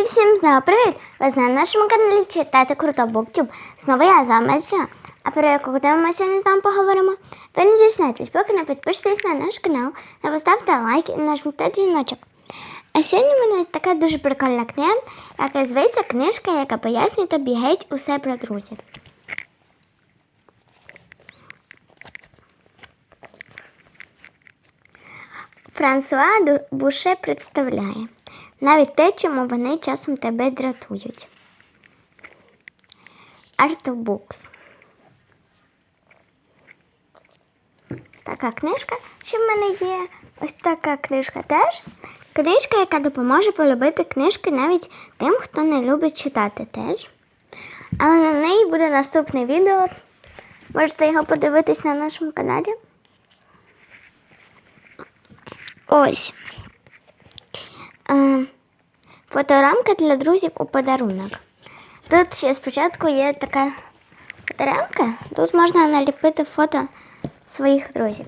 І всім знову привіт! Ви на нашому каналі читати круто Буктюб. Знову я з вами Зя. А про яку тему ми сьогодні з вами поговоримо? Ви не дізнаєтесь, поки не підпишетесь на наш канал, не поставте лайк і нажміть дзвіночок. А сьогодні в мене така дуже прикольна книга, яка зветься книжка, яка пояснює тобі геть усе про друзів. Франсуа Буше представляє навіть те, чому вони часом тебе дратують. Артобукс. Така книжка. Ще в мене є ось така книжка теж. Книжка, яка допоможе полюбити книжки навіть тим, хто не любить читати теж. Але на неї буде наступне відео. Можете його подивитись на нашому каналі. Ось. Е, фоторамка для друзів у подарунок. Тут ще спочатку є така фоторамка. Тут можна наліпити фото своїх друзів.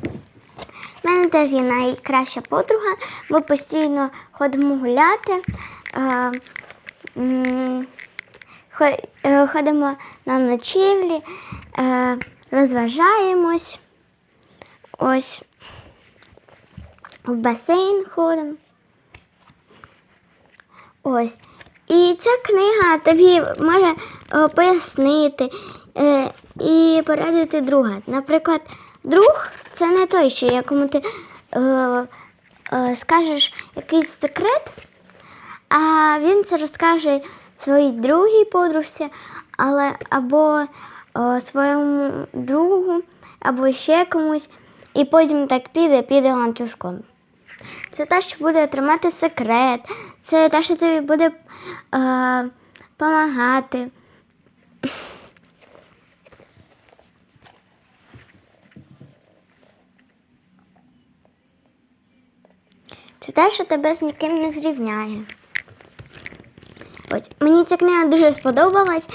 У мене теж є найкраща подруга. Ми постійно ходимо гуляти. Е, е, ходимо на ночівлі, е, розважаємось. Ось в басейн ходимо. Ось. І ця книга тобі може е, пояснити е, і порадити друга. Наприклад, друг це не той, що якому ти е, скажеш якийсь секрет, а він це розкаже своїй другій подружці, але або своєму другу, або ще комусь, і потім так піде, піде ланцюжком. Це те, що буде тримати секрет, це те, що тобі буде е. Це те, що тебе з ніким не зрівняє. Ось, мені ця книга дуже сподобалась.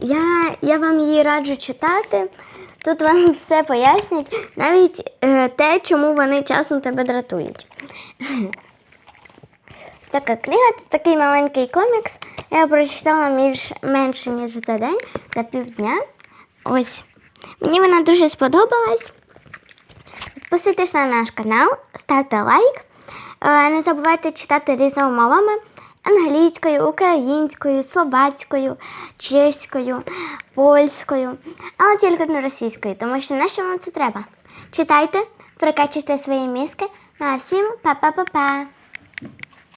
Я, я вам її раджу читати. Тут вам все пояснять, навіть е, те, чому вони часом тебе дратують. Ось така книга, це такий маленький комікс. Я прочитала менше, ніж за день, за півдня. Ось. Мені вона дуже сподобалась. Підписуйтесь на наш канал, ставте лайк. Е, Не забувайте читати різними мовами: англійською, українською, словацькою, чеською, польською, але тільки не російською, тому що на що вам це треба. Читайте, прокачуйте свої мізки. Ну а всім па-па-па-па!